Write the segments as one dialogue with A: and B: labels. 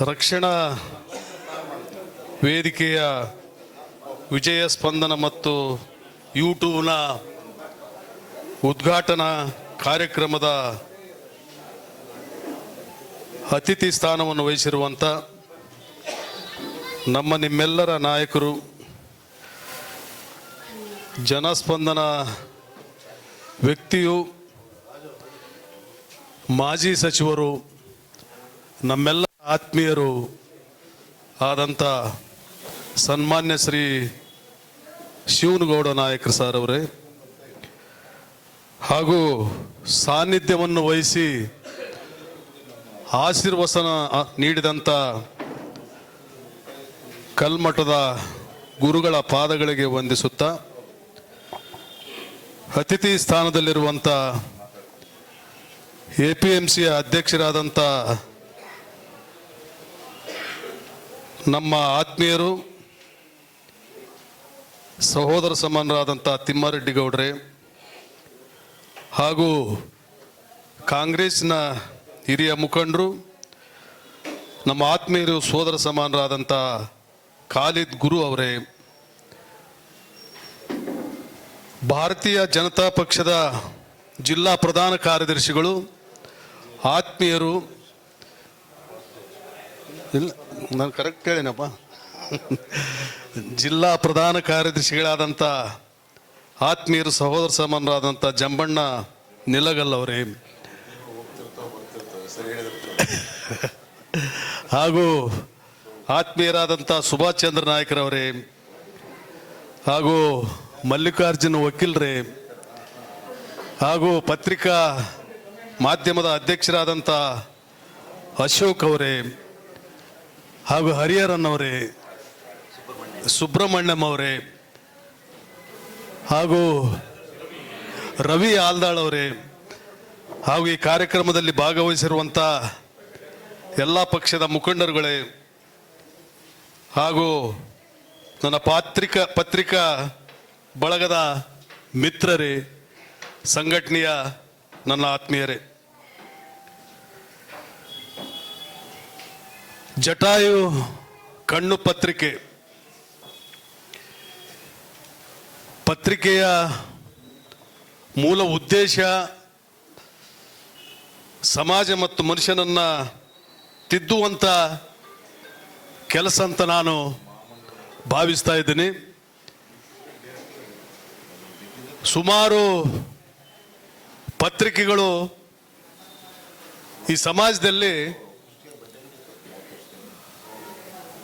A: ರಕ್ಷಣಾ ವೇದಿಕೆಯ ವಿಜಯ ಸ್ಪಂದನ ಮತ್ತು ಯೂಟ್ಯೂಬ್ನ ಉದ್ಘಾಟನಾ ಕಾರ್ಯಕ್ರಮದ ಅತಿಥಿ ಸ್ಥಾನವನ್ನು ವಹಿಸಿರುವಂಥ ನಮ್ಮ ನಿಮ್ಮೆಲ್ಲರ ನಾಯಕರು, ಜನಸ್ಪಂದನ ವ್ಯಕ್ತಿಯು, ಮಾಜಿ ಸಚಿವರು ನಮ್ಮೆಲ್ಲ ಆತ್ಮೀಯರು ಆದಂಥ ಸನ್ಮಾನ್ಯ ಶ್ರೀ ಶಿವನಗೌಡ ನಾಯಕರು ಸರ್ ಅವರೇ, ಹಾಗೂ ಸಾನ್ನಿಧ್ಯವನ್ನು ವಹಿಸಿ ಆಶೀರ್ವಸನ ನೀಡಿದಂಥ ಕಲ್ಮಠದ ಗುರುಗಳ ಪಾದಗಳಿಗೆ ವಂದಿಸುತ್ತಾ ಅತಿಥಿ ಸ್ಥಾನದಲ್ಲಿರುವಂಥ ಎ ಪಿ ಎಂ ಸಿಯ ಅಧ್ಯಕ್ಷರಾದಂಥ ನಮ್ಮ ಆತ್ಮೀಯರು, ಸಹೋದರ ಸಮಾನರಾದಂಥ ತಿಮ್ಮಾರೆಡ್ಡಿ ಗೌಡ್ರೆ ಹಾಗೂ ಕಾಂಗ್ರೆಸ್ನ ಹಿರಿಯ ಮುಖಂಡರು, ನಮ್ಮ ಆತ್ಮೀಯರು ಸೋದರ ಸಮಾನರಾದಂಥ ಖಾಲಿದ್ ಗುರು ಅವರೇ, ಭಾರತೀಯ ಜನತಾ ಪಕ್ಷದ ಜಿಲ್ಲಾ ಪ್ರಧಾನ ಕಾರ್ಯದರ್ಶಿಗಳು, ಆತ್ಮೀಯರು ಇಲ್ಲ ನಾನು ಕರೆಕ್ಟ್ ಹೇಳಿನಪ್ಪ. ಜಿಲ್ಲಾ ಪ್ರಧಾನ ಕಾರ್ಯದರ್ಶಿಗಳಾದಂಥ ಆತ್ಮೀಯರು, ಸಹೋದರ ಸಮಾನರಾದಂಥ ಜಂಬಣ್ಣ ನಿಲಗಲ್ ಅವರೇ. ಹಾಗೂ ಆತ್ಮೀಯರಾದಂಥ ಸುಭಾಷ್ ಚಂದ್ರ ನಾಯಕರವರೇ ಹಾಗೂ ಮಲ್ಲಿಕಾರ್ಜುನ ವಕೀಲ್ರೇ. ಹಾಗೂ ಪತ್ರಿಕಾ ಮಾಧ್ಯಮದ ಅಧ್ಯಕ್ಷರಾದಂಥ ಅಶೋಕ್ ಅವರೇ. ಹಾಗೂ ಹರಿಹರನ್ನವರೇ ಸುಬ್ರಹ್ಮಣ್ಯಂ ಅವರೇ, ಹಾಗೂ ರವಿ ಆಲ್ದಾಳ್ ಅವರೇ, ಹಾಗೂ ಈ ಕಾರ್ಯಕ್ರಮದಲ್ಲಿ ಭಾಗವಹಿಸಿರುವಂಥ ಎಲ್ಲ ಪಕ್ಷದ ಮುಖಂಡರುಗಳೇ, ಹಾಗೂ ನನ್ನ ಪಾತ್ರಿಕಾ ಪತ್ರಿಕಾ ಬಳಗದ ಮಿತ್ರರೇ, ಸಂಘಟನೆಯ ನನ್ನ ಆತ್ಮೀಯರೇ. ಜಟಾಯು ಕಣ್ಣು ಪತ್ರಿಕೆ. ಪತ್ರಿಕೆಯ ಮೂಲ ಉದ್ದೇಶ ಸಮಾಜ ಮತ್ತು ಮನುಷ್ಯನನ್ನ ತಿದ್ದುವಂತ ಕೆಲಸ ಅಂತ ನಾನು ಭಾವಿಸ್ತಾ ಇದ್ದೀನಿ. ಸುಮಾರು ಪತ್ರಿಕೆಗಳು ಈ ಸಮಾಜದಲ್ಲಿ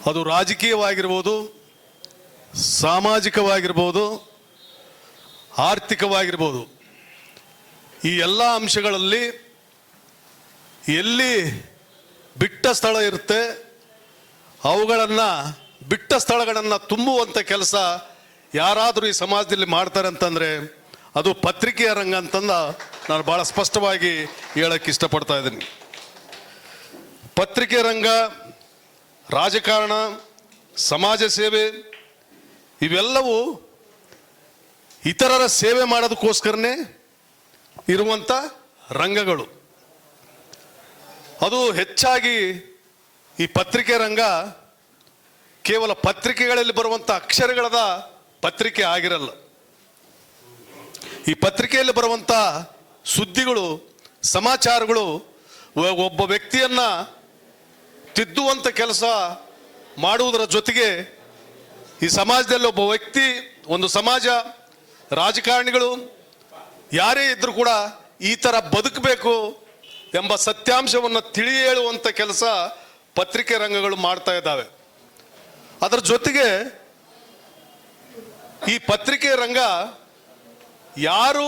A: ಅದು ರಾಜಕೀಯವಾಗಿರ್ಬೋದು, ಸಾಮಾಜಿಕವಾಗಿರ್ಬೋದು, ಆರ್ಥಿಕವಾಗಿರ್ಬೋದು. ಈ ಎಲ್ಲ ಅಂಶಗಳಲ್ಲಿ ಎಲ್ಲಿ ಬಿಟ್ಟ ಸ್ಥಳ ಇರುತ್ತೆ, ಅವುಗಳನ್ನು ಬಿಟ್ಟ ಸ್ಥಳಗಳನ್ನು ತುಂಬುವಂಥ ಕೆಲಸ ಯಾರಾದರೂ ಈ ಸಮಾಜದಲ್ಲಿ ಮಾಡ್ತಾರೆ ಅಂತಂದರೆ ಅದು ಪತ್ರಿಕೆಯ ರಂಗ ಅಂತಂದ ನಾನು ಭಾಳ ಸ್ಪಷ್ಟವಾಗಿ ಹೇಳಕ್ಕೆ ಇಷ್ಟಪಡ್ತಾ ಇದ್ದೀನಿ. ಪತ್ರಿಕೆ ರಂಗ ರಾಜಕಾರಣ, ಸಮಾಜ ಸೇವೆ, ಇವೆಲ್ಲವೂ ಇತರರ ಸೇವೆ ಮಾಡೋದಕ್ಕೋಸ್ಕರನೇ ಇರುವಂಥ ರಂಗಗಳು. ಅದು ಹೆಚ್ಚಾಗಿ ಈ ಪತ್ರಿಕೆ ರಂಗ ಕೇವಲ ಪತ್ರಿಕೆಗಳಲ್ಲಿ ಬರುವಂಥ ಅಕ್ಷರಗಳದ ಪತ್ರಿಕೆ ಆಗಿರಲ್ಲ. ಈ ಪತ್ರಿಕೆಯಲ್ಲಿ ಬರುವಂಥ ಸುದ್ದಿಗಳು, ಸಮಾಚಾರಗಳು ಒಬ್ಬ ವ್ಯಕ್ತಿಯನ್ನ ತಿದ್ದುವಂಥ ಕೆಲಸ ಮಾಡುವುದರ ಜೊತೆಗೆ ಈ ಸಮಾಜದಲ್ಲಿ ಒಬ್ಬ ವ್ಯಕ್ತಿ, ಒಂದು ಸಮಾಜ, ರಾಜಕಾರಣಿಗಳು, ಯಾರೇ ಇದ್ರೂ ಕೂಡ ಈ ಥರ ಬದುಕಬೇಕು ಎಂಬ ಸತ್ಯಾಂಶವನ್ನು ತಿಳಿ ಹೇಳುವಂಥ ಕೆಲಸ ಪತ್ರಿಕೆ ರಂಗಗಳು ಮಾಡ್ತಾ ಇದ್ದಾವೆ. ಅದರ ಜೊತೆಗೆ ಈ ಪತ್ರಿಕೆ ರಂಗ ಯಾರು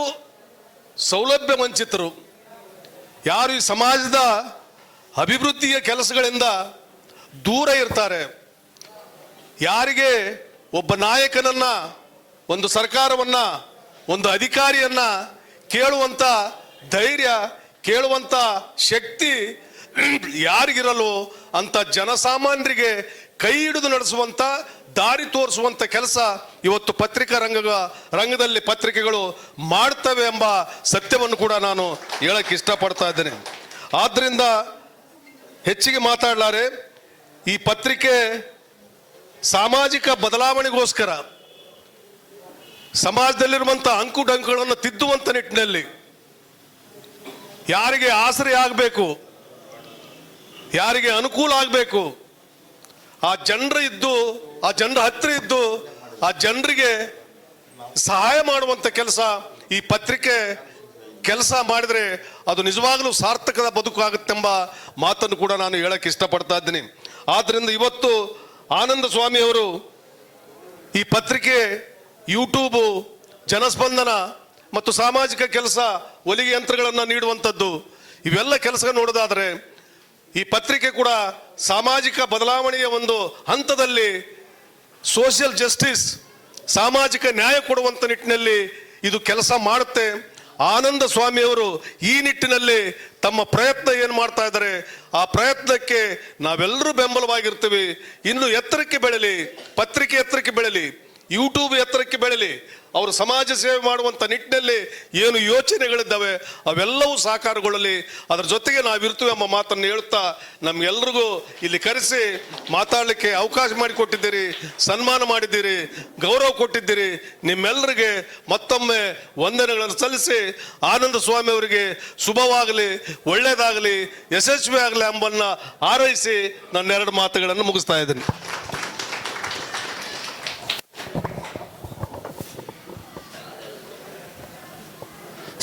A: ಸೌಲಭ್ಯ ವಂಚಿತರು, ಯಾರು ಈ ಸಮಾಜದ ಅಭಿವೃದ್ಧಿಯ ಕೆಲಸಗಳಿಂದ ದೂರ ಇರ್ತಾರೆ. ಯಾರಿಗೆ ಒಬ್ಬ ನಾಯಕನನ್ನ, ಒಂದು ಸರ್ಕಾರವನ್ನ, ಒಂದು ಅಧಿಕಾರಿಯನ್ನ ಕೇಳುವಂತ ಧೈರ್ಯ, ಕೇಳುವಂತ ಶಕ್ತಿ ಯಾರಿಗಿರಲು ಅಂತ ಜನಸಾಮಾನ್ಯರಿಗೆ ಕೈ ಹಿಡಿದು ನಡೆಸುವಂತ, ದಾರಿ ತೋರಿಸುವಂತ ಕೆಲಸ ಇವತ್ತು ಪತ್ರಿಕಾ ರಂಗ, ರಂಗದಲ್ಲಿ ಪತ್ರಿಕೆಗಳು ಮಾಡ್ತವೆ ಎಂಬ ಸತ್ಯವನ್ನು ಕೂಡ ನಾನು ಹೇಳಕ್ಕೆ ಇಷ್ಟಪಡ್ತಾ ಇದ್ದೇನೆ. ಆದ್ರಿಂದ ಹೆಚ್ಚಿಗೆ ಮಾತಾಡಲಾರೆ ಈ ಪತ್ರಿಕೆ ಸಾಮಾಜಿಕ ಬದಲಾವಣೆಗೋಸ್ಕರ. ಸಮಾಜದಲ್ಲಿರುವಂಥ ಅಂಕುಡಂಕುಗಳನ್ನು ತಿದ್ದುವಂಥ ನಿಟ್ಟಿನಲ್ಲಿ ಯಾರಿಗೆ ಆಸರೆ ಆಗಬೇಕು, ಯಾರಿಗೆ ಅನುಕೂಲ ಆಗಬೇಕು, ಆ ಜನರು ಇದ್ದು, ಆ ಜನರ ಹತ್ತಿರ ಇದ್ದು, ಆ ಜನರಿಗೆ ಸಹಾಯ ಮಾಡುವಂತ ಕೆಲಸ ಈ ಪತ್ರಿಕೆ ಕೆಲಸ ಮಾಡಿದರೆ ಅದು ನಿಜವಾಗಲೂ ಸಾರ್ಥಕದ ಬದುಕು ಆಗುತ್ತೆಂಬ ಮಾತನ್ನು ಕೂಡ ನಾನು ಹೇಳಕ್ಕೆ ಇಷ್ಟಪಡ್ತಾ ಇದ್ದೀನಿ. ಆದ್ದರಿಂದ ಇವತ್ತು ಆನಂದ ಸ್ವಾಮಿಯವರು ಈ ಪತ್ರಿಕೆ ಯೂಟ್ಯೂಬು ಜನಸ್ಪಂದನ ಮತ್ತು ಸಾಮಾಜಿಕ ಕೆಲಸ, ಒಲಿಗೆ ಯಂತ್ರಗಳನ್ನು ನೀಡುವಂಥದ್ದು, ಇವೆಲ್ಲ ಕೆಲಸ ನೋಡೋದಾದರೆ ಈ ಪತ್ರಿಕೆ ಕೂಡ ಸಾಮಾಜಿಕ ಬದಲಾವಣೆಯ ಒಂದು ಹಂತದಲ್ಲಿ ಸೋಷಿಯಲ್ ಜಸ್ಟಿಸ್ ಸಾಮಾಜಿಕ ನ್ಯಾಯ ಕೊಡುವಂಥ ನಿಟ್ಟಿನಲ್ಲಿ ಇದು ಕೆಲಸ ಮಾಡುತ್ತೆ. ಆನಂದ ಸ್ವಾಮಿಯವರು ಈ ನಿಟ್ಟಿನಲ್ಲಿ ತಮ್ಮ ಪ್ರಯತ್ನ ಏನು ಮಾಡ್ತಾ ಇದ್ದಾರೆ, ಆ ಪ್ರಯತ್ನಕ್ಕೆ ನಾವೆಲ್ಲರೂ ಬೆಂಬಲವಾಗಿರ್ತೀವಿ. ಇನ್ನು ಎತ್ತರಕ್ಕೆ ಬೆಳಲಿ, ಪತ್ರಿಕೆ ಎತ್ತರಕ್ಕೆ ಬೆಳಲಿ. ಯೂಟ್ಯೂಬ್ ಎತ್ತರಕ್ಕೆ ಬೆಳಲಿ. ಅವರು ಸಮಾಜ ಸೇವೆ ಮಾಡುವಂಥ ನಿಟ್ಟಿನಲ್ಲಿ ಏನು ಯೋಚನೆಗಳಿದ್ದಾವೆ, ಅವೆಲ್ಲವೂ ಸಾಕಾರಗೊಳ್ಳಲಿ. ಅದರ ಜೊತೆಗೆ ನಾವಿರ್ತೀವಿ ಎಂಬ ಮಾತನ್ನು ಹೇಳುತ್ತಾ ನಮ್ಗೆಲ್ರಿಗೂ ಇಲ್ಲಿ ಕರೆಸಿ ಮಾತಾಡಲಿಕ್ಕೆ ಅವಕಾಶ ಮಾಡಿಕೊಟ್ಟಿದ್ದೀರಿ, ಸನ್ಮಾನ ಮಾಡಿದ್ದೀರಿ, ಗೌರವ ಕೊಟ್ಟಿದ್ದೀರಿ. ನಿಮ್ಮೆಲ್ಲರಿಗೆ ಮತ್ತೊಮ್ಮೆ ವಂದನೆಗಳನ್ನು ಸಲ್ಲಿಸಿ ಆನಂದ ಸ್ವಾಮಿ ಅವರಿಗೆ ಶುಭವಾಗಲಿ ಒಳ್ಳೆಯದಾಗಲಿ ಯಶಸ್ವಿ ಆಗಲಿ ಆರೈಸಿ ನನ್ನ ನನ್ನೆರಡು ಮಾತುಗಳನ್ನು ಮುಗಿಸ್ತಾ ಇದ್ದೀನಿ.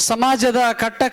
B: ಸಮಾಜದ ಕಟ್ಟ